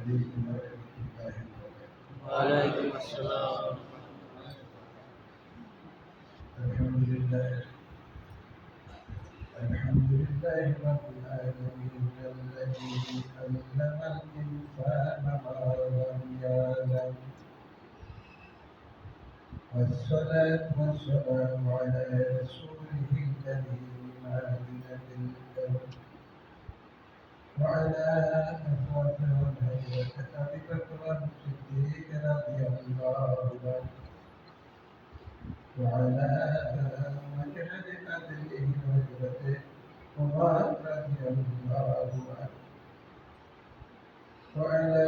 عليكم ورحمة الله وبركاته وعليكم السلام الحمد لله الحمد لله رب العالمين. الذي علم الإنسان ما لم يعلم والصلاة والسلام على رسوله الكريم الكون وعلى أصحابه والهيئة أبي الصديق رضي الله عنه وعلى مجهد قدره وهجرته عمر رضي الله عنه وعلى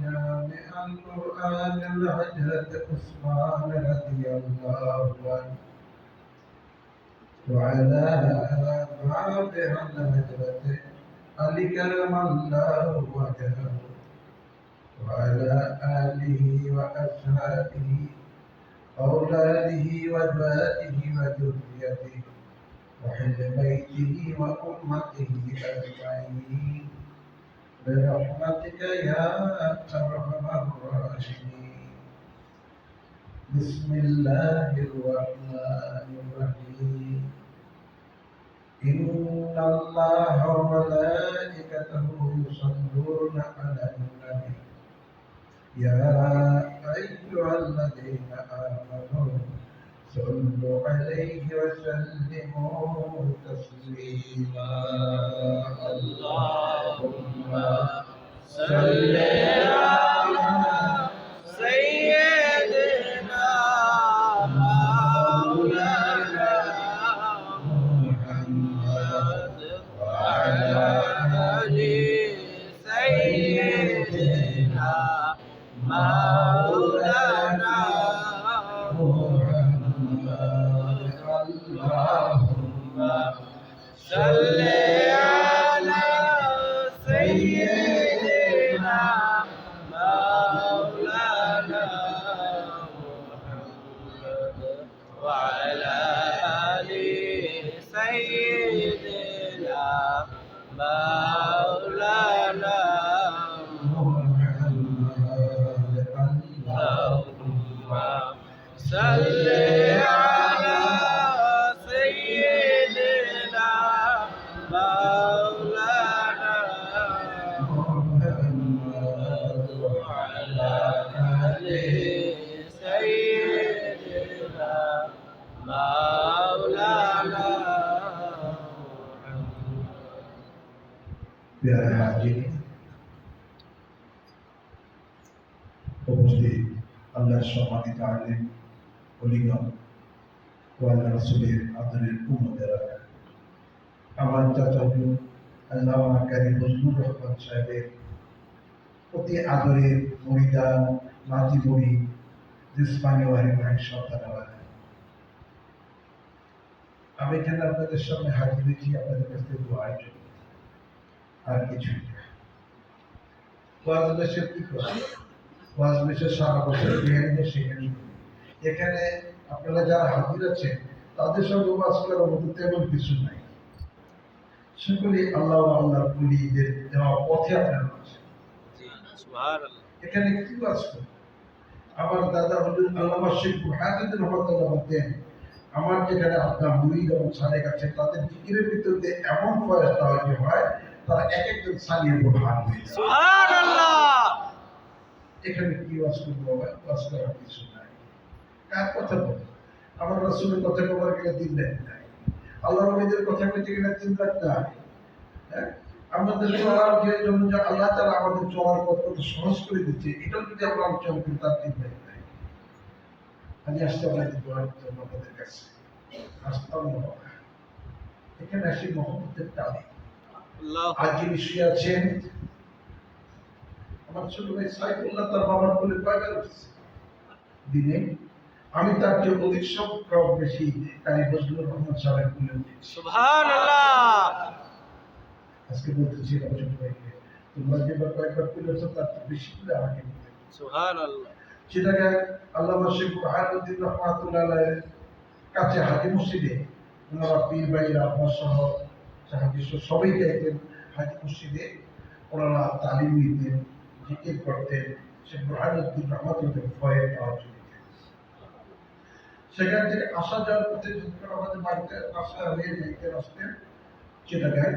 جامع القرآن الهجرة عثمان رضي الله عنه وعلى رابع الهجرة علي كرم الله وجهه وعلى آله وأصحابه أولاده وأزواجه وذريته وحل بيته وأمته أجمعين. برحمتك يا أرحم الراحمين. بسم الله الرحمن الرحيم. إن الله وملائكته يصلون على النبي يا أيها الذين آمنوا صلوا عليه وسلموا تسليما اللهم صل على سيدنا مولانا وعلى سيدنا مولانا مولانا وعلى آل سيدنا مولانا প্যারা হাজির উপস্থিত আল্লাহর সম্মানিত আলেম অলিগম ও আল্লাহ রসুলের আদরের উম্মতেরা আমার চাচাজু আল্লাহ কারি বজলুর রহমান সাহেবের অতি আদরের মরিদান নাতি মরি জিসমানি ওয়ারি ভাইয়ের সন্তানেরা আমি এখানে আপনাদের সামনে হাজির হয়েছি, আপনাদের কাছ থেকে দোয়ার জন্য। আর কিছু ওয়াজ বেশের কি ওয়াজ সারা বছর সেখানে। এখানে আপনারা যারা হাজির আছেন, তাদের সঙ্গে ওয়াজ করার মতো তেমন কিছু নাই। সকলেই আল্লাহ আল্লাহ পুলিদের দেওয়া পথে আপনারা এখানে কি করবেন আমার দাদা হলেন আল্লামা শেখ মুহাজিদুর রহমতুল্লাহ বলতেন আমার যেখানে আপনার মুরিদ এবং সালেক আছে তাদের জিকিরের ভিতর দিয়ে এমন ফয়সা হয় যে হয় তারা এক একজন সালিয়ে বোরহান হয়ে এখানে কি ওয়াজ করব ওয়াজ করার কিছু নাই। কার কথা বলব? আমার রাসূলের কথা বলার গেলে তিন লাখ নাই। আল্লাহ নবীদের লাখ হ্যাঁ? আমাদের চলার যে জন্য যে আল্লাহ তারা আমাদের চলার পথ কত সহজ করে দিচ্ছে এটা যদি আমরা আলোচনা করি তার নাই। আমি আসতে পারি দোয়ার জন্য আপনাদের কাছে। আসতাম। এখানে আসি মোহাম্মদের তালিম আজ যিনি শুয়ে আছেন আমার ছোট ভাই সাইফুল্লাহ তার বাবার কোলে কয়বার দিনে? আমি তার চেয়ে অধিক সংখ্যক বেশি কারি বজলুর রহমান উঠেছি সুবহানাল্লাহ। আজকে বলতেছি আমার ছোট ভাইকে তোমরা যেবার কয়েকবার তুলেছ তার চেয়ে বেশি করে আমাকে সুবহানাল্লাহ। সেটাকে আল্লামা শেখ বুরহানুদ্দিন রহমাতুল্লাহ কাছে হাজি মসজিদে ওনারা পীর ভাইরা আপনার সহ জাহাঙ্গীর সহ সবাই যাইতেন হাজি মসজিদে ওনারা তালিম নিতেন জিকির করতেন। সে বুরহানুদ্দিন রহমতুল্লাহ ভয়ে পাওয়া সেখান থেকে আসা যাওয়ার পথে যখন আমাদের বাড়িতে আসা হয়ে যাইতে আসতেন চিটাগায়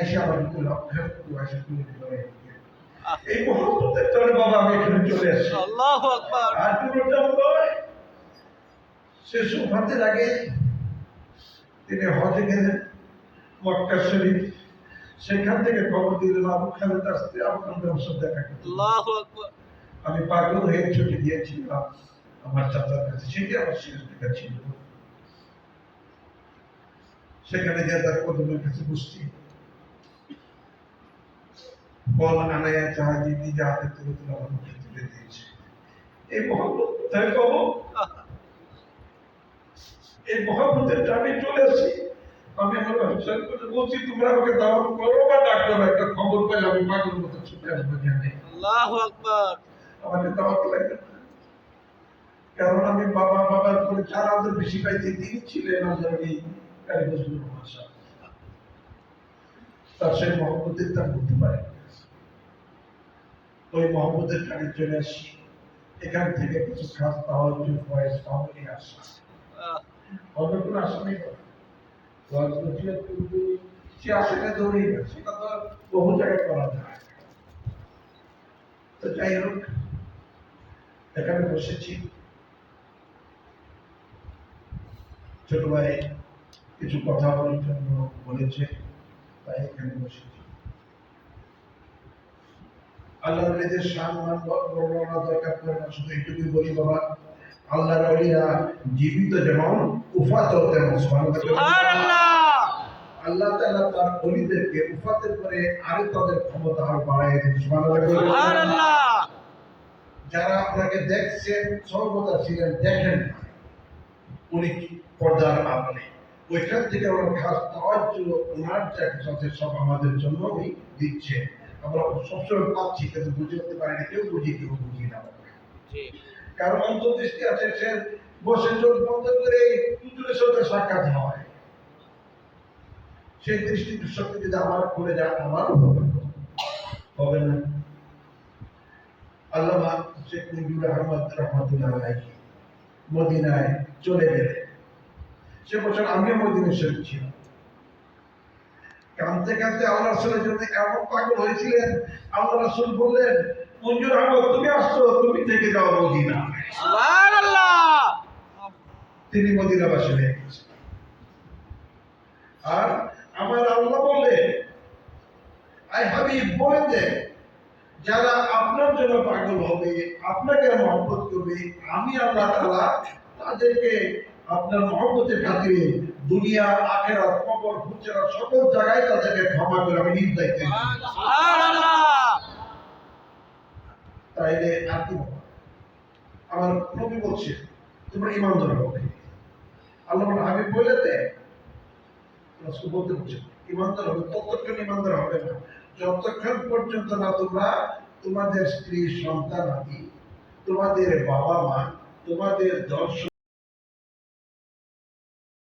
এসে আমার কিন্তু লক্ষ্যের তুলে দিল এদিকে। এই বাবা আমি এখানে চলে আর নয়। সুফাতের আগে তিনি হজে গেলেন মক্কা শরীফ। সেখান থেকে খবর দিলেন আবু খালেদ আসতে আপনার ব্যবসা দেখা। আমি পাগল হয়ে ছুটে গিয়েছিলাম। আমার চাচার কাছে সেটি আমার শেষ ছিল। সেখানে গিয়ে তার কদমের কাছে বসছি। ফল আনায়া চাহাজি নিজে হাতে তুলে তুলে আমার মুখে তুলে দিয়েছে। এই মহব্বত কোথায় পাবো এই মহব্বতের টানে চলে আসি। আমি আমার ব্যবসার করে বলছি তোমরা আমাকে দাওয়াত করো বা ডাক্তার একটা খবর পেলে আমি পাগল মতো ছুটে আসব জানে আল্লাহু আকবার। আমাকে দাওয়াত লাগবে। কারণ আমি বাবা, বাবার পরে যারা আমাদের বেশি পাইতে তিনি ছিলেন আমাদের এই কারিগজগুলোর ভাষা তার সেই মহব্বতের তা বলতে পারে ওই মহব্বতের কানে চলে আসি। এখান থেকে কিছু খাস পাওয়ার জন্য ভয়েস পাওয়ারই আসা। অন্য কোনো আশা নেই সেটা তো বহু জায়গায় করা যায়। তো যাই হোক, এখানে বসেছি। ছোট ভাই কিছু কথা বলার জন্য বলেছে তাই এখানে বসেছি আল্লাহর নিজের সম্মান বর্ণনা দরকার করে না শুধু এইটুকুই বলি বাবা আল্লাহর অলিরা জীবিত যেমন উফাত তেমন আল্লাহ তাআলা তার অলিদেরকে উফাতের পরে আরও তাদের ক্ষমতা আরও দেন। সুবহানাল্লাহ যারা আপনাকে দেখছেন সর্বদা ছিলেন দেখেন না। উনি পর্দার আড়ালে ওইখান থেকে আমরা খাস তাওয়াজ্জ ওনার যা কিছু সব আমাদের জন্যই দিচ্ছে। আমরা সবসময় পাচ্ছি কিন্তু বুঝে উঠতে পারি না কেউ বুঝি কেউ বুঝি না। কারণ অন্তর্দৃষ্টি আছে সে বসে চোখ বন্ধ করে পুতুলের সাথে সাক্ষাৎ হয়। সেই দৃষ্টি শক্তি যদি আমার করে যায় আমারও হবে। না। হবে না। আল্লামা শেখ মুজিবুর রহমত রহমতুল্লাহ আলাইহি। মদিনায় চলে গেলে। সে বছর আমিও মদিনা শরীফ ছিলাম। কাঁদতে কাঁদতে আল্লাহ রসুলের জন্য এমন পাগল হয়েছিলেন। আল্লাহ রসুল বললেন মঞ্জুর আহমদ তুমি আসছো তুমি থেকে যাও মদিনা। তিনি মদিনাবাসী হয়ে গেছেন। আর আমার আল্লাহ বলে আই হাবিব বলে দেন যারা আপনার জন্য পাগল হবে আপনাকে মহব্বত করবে আমি আল্লাহ তাআলা তাদেরকে আপনার মহব্বতের খাতিরে দুনিয়া আখেরাত কবর ফুচেরা সকল জায়গায় তাদেরকে ক্ষমা করে আমি। সুবহানাল্লাহ। তাইলে আর কি আমার নবী বলছে তোমরা ইমানদার হবে আল্লাহ বলে আমি বলে দে রাসূল বলতে বলছে ইমানদার হবে ততক্ষণ ইমানদার হবে না। যতক্ষণ পর্যন্ত না তোমরা তোমাদের স্ত্রী সন্তান আদি তোমাদের বাবা মা তোমাদের দর্শক